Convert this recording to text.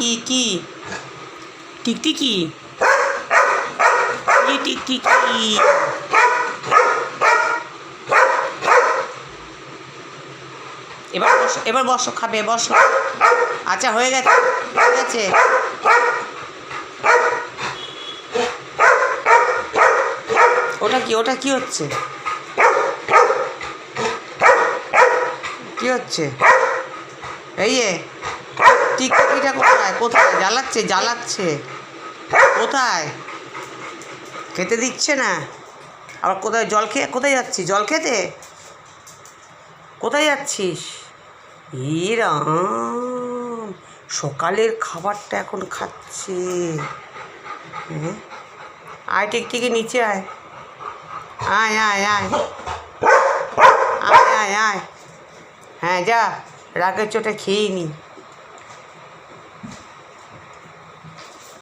কি কি? টিকটিকি? কি টিকটিকি। এবার বসো এবার বসো খাবে, বসো। আচ্ছা হয়ে গেছে হয়ে গেছে। ওটা কি ওটা কি হচ্ছে? কি হচ্ছে? এই যে টিকটিকিটা কোথায়? কোথায়? জ্বালাচ্ছে জ্বালাচ্ছে। কোথায়? খেতে দিচ্ছে না। আবার কোথায়? জল খেয়ে, কোথায় যাচ্ছি জল খেতে? কোথায় যাচ্ছিস? ইরাম, সকালের খাবারটা এখন খাচ্ছে। হ্যাঁ? আয় টিকটিকি নিচে আয়। আয় আয় আয়। আয় আয় আয়। হ্যাঁ যা। রাগের চোটে খেয়ে নি।